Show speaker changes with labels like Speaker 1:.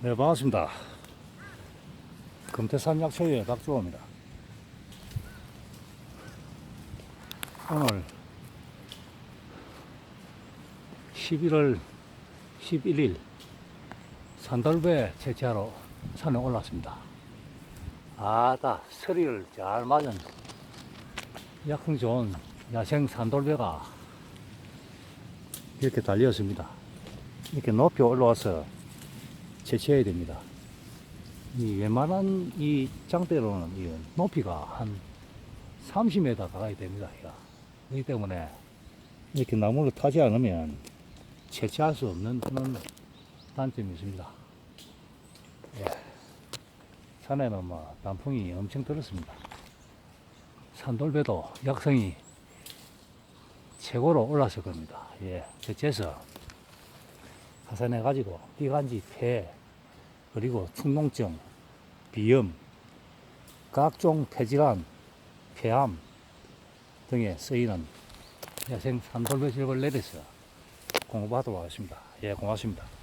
Speaker 1: 네, 반갑습니다. 금태산 약초의 박주호입니다. 오늘 11월 11일 산돌배 채취하러 산에 올랐습니다. 아따, 서리를 잘 맞은 약흥 좋은 야생 산돌배가 이렇게 달렸습니다. 이렇게 높이 올라와서 채취해야 됩니다. 이 웬만한 이 장대로는 이 높이가 한 30m 가까이 됩니다. 그렇기 때문에 이렇게 나무를 타지 않으면 채취할 수 없는 그런 단점이 있습니다. 예. 산에는 뭐 단풍이 엄청 들었습니다. 산돌배도 약성이 최고로 올랐을 겁니다. 예. 채취해서 하산해 가지고 비간지 폐 그리고 축농증, 비염, 각종 폐질환, 폐암 등에 쓰이는 야생 산돌배 질을 내려서 공부하도록 하겠습니다. 예, 고맙습니다.